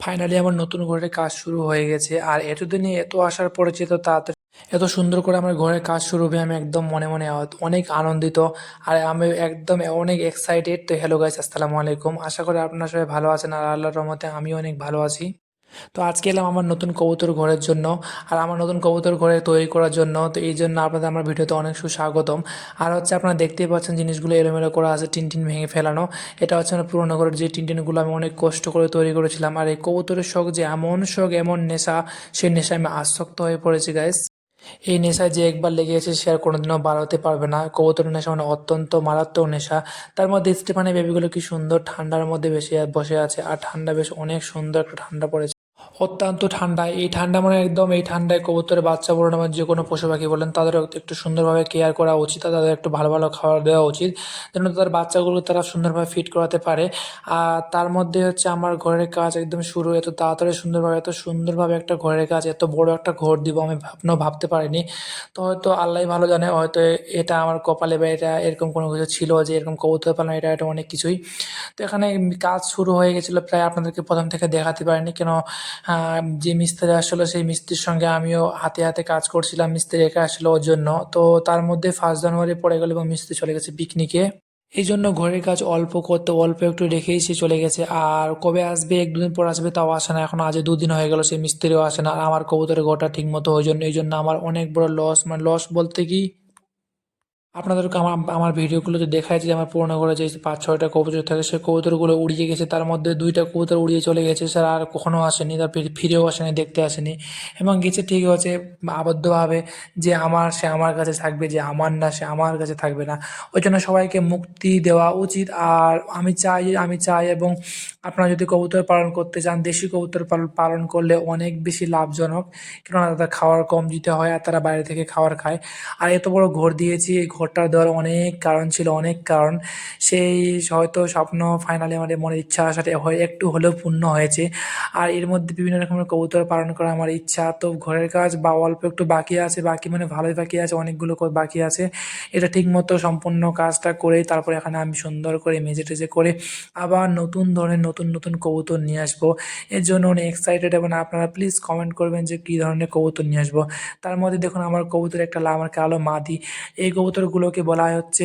Finally আমার নতুন ঘরের কাজ শুরু হয়ে গেছে। আর এতদিনে এত আসার পরে যে তো তাড়াতাড়ি এত সুন্দর করে আমার ঘরের কাজ শুরু হবে আমি একদম মনে মনে অনেক আনন্দিত। আর আমি একদম অনেক এক্সাইটেড তো হ্যালো গাইস আসসালামু আলাইকুম। আশা করি আপনারা সবাই ভালো আছেন আর আল্লাহর রহমতে আমিও অনেক ভালো আছি। তো আজকে এলাম আমার নতুন কবুতর ঘরের জন্য, আর আমার নতুন কবুতর ঘরে তৈরি করার জন্য, তো এই জন্য আপনাদের আমার ভিডিওতে অনেক সুস্বাগতম। আর হচ্ছে আপনারা দেখতেই পাচ্ছেন জিনিসগুলো এলোমেলো করা আছে টিন টিন ভেঙে ফেলানো। এটা হচ্ছে আমার পুরোনো ঘরের যে টিন টিনগুলো আমি অনেক কষ্ট করে তৈরি করেছিলাম, আর এই কবুতরের শখ যে এমন শখ, এমন নেশা সেই নেশায় আমি আসক্ত হয়ে পড়েছি গাইস এই নেশায় যে একবার লেগে গেছে, সে আর কোনোদিনও বার হতে পারবে না। কবুতরের নেশা মানে অত্যন্ত মারাত্মক নেশা। তার মধ্যে স্টেফানি বেবিগুলো কি সুন্দর, ঠান্ডার মধ্যে বেশি বসে আছে, আর ঠান্ডা বেশ, অনেক সুন্দর একটা ঠান্ডা পড়েছে। অত্যন্ত ঠান্ডা। এই ঠান্ডা মানে একদম এই ঠান্ডায় কবুতরের বাচ্চা বলুন আমার যে কোনো পশু পাখি বলেন, তাদের একটু সুন্দরভাবে কেয়ার করা উচিত তাদের একটু ভালো ভালো খাবার দেওয়া উচিত যেন তাদের বাচ্চাগুলো তারা সুন্দরভাবে ফিট করাতে পারে। আর তার মধ্যে হচ্ছে আমার ঘরের কাজ একদম শুরু, এত তাড়াতাড়ি সুন্দরভাবে, এত সুন্দরভাবে একটা ঘরের কাজ, এত বড় একটা ঘর দিব আমি ভাবনাও ভাবতে পারিনি। তো হয়তো আল্লাহ ভালো জানে, হয়তো এটা আমার কপালে বা এটা এরকম কোনো কিছু ছিল যে এরকম কবুতর পালন, এটা এটা অনেক কিছুই। তো এখানে কাজ শুরু হয়ে গেছিল, প্রায় আপনাদেরকে প্রথম থেকে দেখাতে পারিনি। কেন যে মিস্ত্রি আসলো, সেই মিস্ত্রির সঙ্গে আমিও হাতে হাতে কাজ করছিলাম, মিস্ত্রি একা আসলো ওর জন্য। তো তার মধ্যে ফার্স্ট জানুয়ারি পড়ে গেল এবং মিস্ত্রি চলে গেছে পিকনিকে। এই জন্য ঘরের কাজ অল্প করতে অল্প একটু রেখেই সে চলে গেছে। আর কবে আসবে, এক দুদিন পর আসবে তাও আসে না। এখন আজ দুদিন হয়ে গেল সেই মিস্ত্রিও আসে না। আর আমার কবুতরের ঘরটা ঠিক মতো ওই জন্য। এই জন্য আমার অনেক বড় লস মানে লস বলতে কি আপনাদেরকে আমার আমার ভিডিওগুলোতে দেখায় যে আমার পুরোনো ঘরে যে পাঁচ, ছয়টা কবুতর থাকে সেই কবুতরগুলো উড়িয়ে গেছে, তার মধ্যে দুইটা কবুতর উড়িয়ে চলে গেছে, স্যার আর কখনো আসেনি, তার ফিরেও আসেনি, দেখতে আসেনি। এবং গেছে ঠিক হচ্ছে, আবদ্ধভাবে যে আমার, সে আমার কাছে থাকবে, যে আমার না, সে আমার কাছে থাকবে না। ওই জন্য সবাইকে মুক্তি দেওয়া উচিত। আর আমি চাই আমি চাই এবং আপনারা যদি কবুতর পালন করতে চান, দেশি কবুতর পালন করলে অনেক বেশি লাভজনক। কেননা তাদের খাওয়ার কম দিতে হয় আর তারা বাইরে থেকে খাওয়ার খায়। আর এত বড় ঘর দিয়েছি, এই ঘরটা দেওয়ার অনেক কারণ ছিল, অনেক কারণ। সেই হয়তো স্বপ্ন ফাইনালি আমাদের মনের ইচ্ছা আসাটা হয়, একটু হলেও পূর্ণ হয়েছে। আর এর মধ্যে বিভিন্ন রকমের কবুতর পালন করা আমার ইচ্ছা। তো ঘরের কাজ বা অল্প একটু বাকি আছে, বাকি মানে ভালোই বাকি আছে, অনেকগুলো বাকি আছে। এটা ঠিক মতো সম্পূর্ণ কাজটা করে তারপরে এখানে আমি সুন্দর করে মেজে টেজে করে আবার নতুন ধরনের, নতুন নতুন নতুন কবুতর নিয়ে আসব। এর জন্য অনেক এক্সাইটেড এবং আপনারা প্লিজ কমেন্ট করবেন যে কী ধরনের কবুতর নিয়ে আসব। তার মধ্যে দেখুন আমার কবুতর একটা আমার কালো মাদি। এই কবুতরগুলোকে বলা হচ্ছে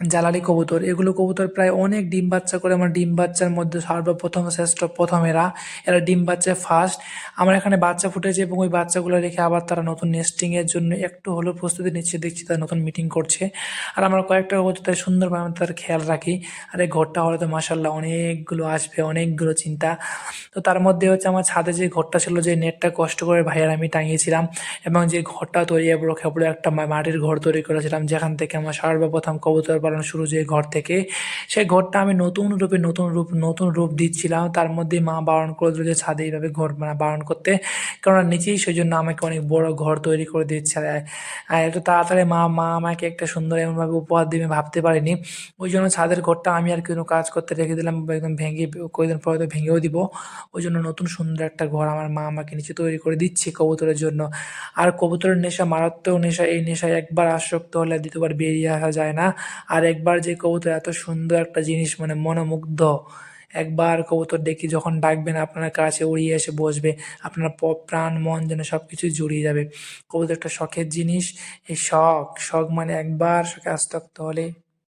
জ্বালালি কবুতর। এগুলো কবুতর প্রায় অনেক ডিম বাচ্চা করে। আমার ডিম বাচ্চার মধ্যে সর্বপ্রথম, শ্রেষ্ঠ প্রথম এরা এরা ডিম বাচ্চা ফার্স্ট আমার এখানে বাচ্চা ফুটেছে এবং ওই বাচ্চাগুলো রেখে আবার তারা নতুন নেস্টিংয়ের জন্য একটু হলেও প্রস্তুতি নিচ্ছে। দেখছি তারা নতুন মিটিং করছে। আর আমরা কয়েকটা কবুতর তাই সুন্দরভাবে আমি তার খেয়াল রাখি। আর এই ঘরটা হলে তো মাসাল্লাহ অনেকগুলো আসবে, অনেকগুলো চিন্তা। তো তার মধ্যে হচ্ছে আমার ছাদে যে ঘরটা ছিল, যে নেটটা কষ্ট করে ভাইয়ার আমি টাঙিয়েছিলাম এবং যে ঘরটা তৈরি বড় খেপড়ে একটা মাটির ঘর তৈরি করেছিলাম, যেখান থেকে আমার সর্বপ্রথম কবুতর পালন শুরু যে ঘর থেকে, সেই ঘরটা আমি নতুন রূপে নতুন রূপ নতুন রূপ দিচ্ছিলাম। তার মধ্যে মা বারণ করে দিল যে, ছাদে এইভাবে ঘর মানে বারণ করতে। কেননা নিচেই সেই জন্য আমাকে অনেক বড় ঘর তৈরি করে দিচ্ছে। আর একটু তাড়াতাড়ি মা মা আমাকে একটা সুন্দর এমনভাবে উপহার দিবে ভাবতে পারিনি। ওই জন্য ছাদের ঘরটা আমি আর কোনো কাজ করতে রেখে দিলাম, একদম ভেঙে কয়েকদিন পরে তো ভেঙেও দিব। ওই জন্য নতুন সুন্দর একটা ঘর আমার মা আমাকে নিচে তৈরি করে দিচ্ছে কবুতরের জন্য। আর কবুতরের নেশা, মারাত্মক নেশা, এই নেশায় একবার আসক্ত হলে দ্বিতীয়বার বেরিয়ে আসা যায় না। আর একবার যে কবুতর এত সুন্দর একটা জিনিস মানে মনোমুগ্ধ। একবার কবুতর দেখি যখন ডাকবেন, আপনার কাছে উড়িয়ে এসে বসবে, আপনার প্রাণ, মন যেন সব কিছু জুড়িয়ে যাবে। কবুতর একটা শখের জিনিস, এই শখ শখ মানে একবার শখে আসক্ত হলে